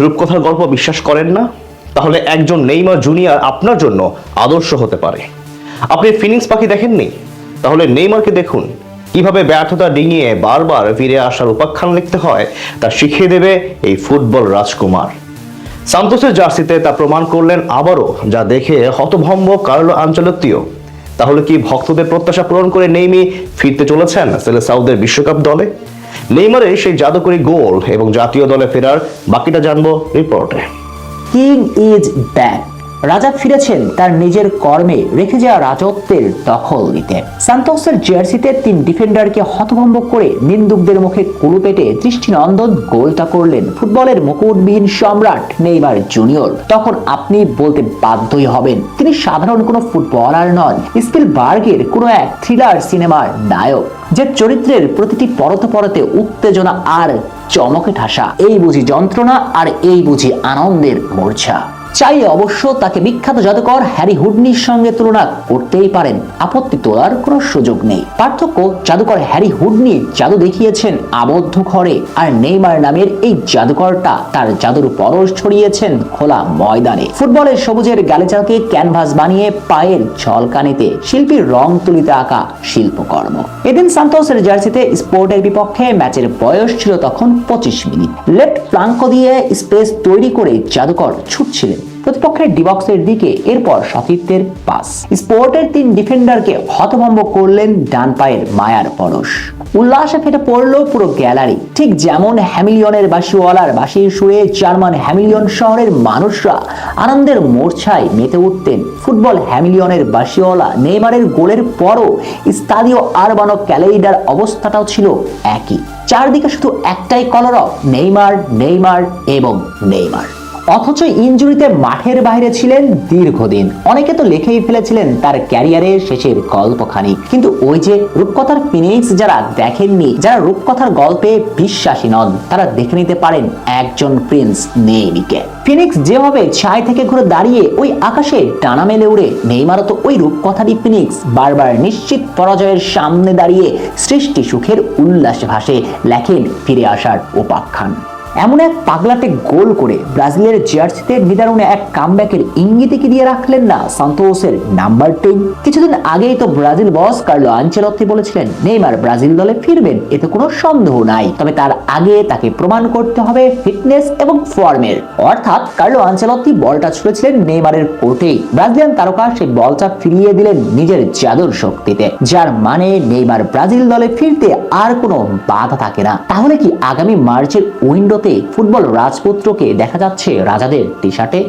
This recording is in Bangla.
রূপকথার গল্প বিশ্বাস করেন না, তাহলে একজন নেইমার জুনিয়র আপনার জন্য আদর্শ হতে পারে। আপনি ফিনিক্স পাখি দেখেননি? তাহলে নেইমারকে দেখুন। কীভাবে ব্যর্থতা ডিঙিয়ে বারবার ফিরে আসার উপাখ্যান লিখতে হয়, তা শিখিয়ে দেবে এই ফুটবল রাজকুমার। সান্তোসের জার্সিতে তা প্রমাণ করলেন আবারও, যা দেখে হতভম্ব কার্লো আঞ্চলত্তিও। তাহলে কি ভক্তদের প্রত্যাশা পূরণ করে নেইমি ফিরতে চলেছেন সেলে সাউদের বিশ্বকাপ দলে? নেইমারের সেই জাদুকরী গোল এবং জাতীয় দলে ফেরার বাকিটা জানব রিপোর্টে। কিং ইজ ব্যাক রাজা ফিরেছেন তার নিজের কর্মে রেখে যাওয়া রাজত্বের দখল নিতে। সান্তোসের জার্সিতে তিন ডিফেন্ডারকে হতভম্ব করে নিন্দুকদের মুখে কুলু পেটে দৃষ্টিনন্দন গোলটা করলেন ফুটবলের মুকুটবিহীন সম্রাট নেইমার জুনিয়র। তখন আপনি বলতে বাধ্যই হবেন, তিনি সাধারণ কোনো ফুটবলার নন, স্পিলবার্গের কোনো এক থ্রিলার সিনেমার নায়ক, যে চরিত্রের প্রতিটি পরতে পরতে উত্তেজনা আর চমকে ঠাসা। এই বুঝি যন্ত্রণা আর এই বুঝি আনন্দের মূর্ছা। চাইলে অবশ্য তাকে বিখ্যাত জাদুকর হ্যারি হুডনির সঙ্গে তুলনা করতেই পারেন। আপত্তি তোলার কোনো সুযোগ নেই। পার্থক্য, জাদুকর হ্যারি হুডনি জাদু দেখিয়েছেন আবদ্ধ ঘরে, আর নেইমার নামের এই জাদুকরটা তার জাদুর পরশ ছড়িয়েছেন খোলা ময়দানে। ফুটবলের সবুজের গালিচাকে ক্যানভাস বানিয়ে পায়ের ঝলকানিতে শিল্পীর রং তুলিতে আঁকা শিল্পকর্ম। এদিন সান্তোসের জার্সিতে স্পোর্টের বিপক্ষে ম্যাচের বয়স ছিল তখন পঁচিশ মিনিট। লেফট প্লাঙ্ক দিয়ে স্পেস তৈরি করে জাদুকর ছুটছিলেন। প্রতিপক্ষের ডিবক্সের দিকে এরপর সতীর্থের পাস। স্পোর্টের তিন ডিফেন্ডারকে হতভম্ব করলেন ডান পায়ের মায়ার পরশ। উল্লাসে ফেটে পড়ল পুরো গ্যালারি। ঠিক যেমন হ্যামিলিয়নের বাসিওয়ালার বাসির সুরে জার্মান হ্যামিলিয়ন শহরের মানুষরা আনন্দের মোর্ছায় মেতে উঠতেন। ফুটবল হ্যামিলিয়নের বাসিওয়ালা নেইমারের গোলের পরও স্তাদীয় আরবানো ক্যালেইডার অবস্থাটাও ছিল একই। চারদিকে শুধু একটাই কলরব, নেইমার নেইমার এবং নেইমার। অথচ ইনজুরিতে মাঠের বাইরে ছিলেন দীর্ঘদিন। অনেকে তো লিখেই ফেলেছিলেন তার ক্যারিয়ারের শেষের গল্পখানি। কিন্তু ওই যে রূপকথার ফিনিক্স যারা দেখেননি, যারা রূপকথার গল্পে বিশ্বাসী নন, তারা দেখে নিতে পারেন একজন প্রিন্স নেইমিকে। ফিনিক্স যেভাবে ছাই থেকে ঘুরে দাঁড়িয়ে ওই আকাশে ডানা মেলে উড়ে, নেইমারও তো ওই রূপকথারই ফিনিক্স বারবার নিশ্চিত পরাজয়ের সামনে দাঁড়িয়ে সৃষ্টি সুখের উল্লাসে ভাসে, লেখেন ফিরে আসার উপাখ্যান। এমন এক পাগলাটে গোল করে ব্রাজিলের জার্সিতে নিদারুণে এক কামব্যাকের ইঙ্গিতে কি দিয়ে রাখলেন না সান্তোসের নাম্বার টেন। কিছুদিন আগেই তো ব্রাজিল বস কার্লো আঞ্চেলত্তি বলেছিলেন, নেইমার, ব্রাজিল দলে ফিরবেন, এতে কোনো সন্দেহ নাই। তবে তার আগে তাকে প্রমাণ করতে হবে ফিটনেস এবং ফর্মের। অর্থাৎ কার্লো আঞ্চেলত্তি বলটা ছুঁড়েছিলেন নেইমারের কোর্টেই। ব্রাজিলিয়ান তারকা সেই বলটা ফিরিয়ে দিলেন নিজের জাদুর শক্তিতে, যার মানে নেইমার ব্রাজিল দলে ফিরতে আর কোনো বাধা থাকে না। তাহলে কি আগামী মার্চের উইন্ডোতে ফুটবল রাজপুত্রকে দেখা যাচ্ছে রাজাদের টি শার্টে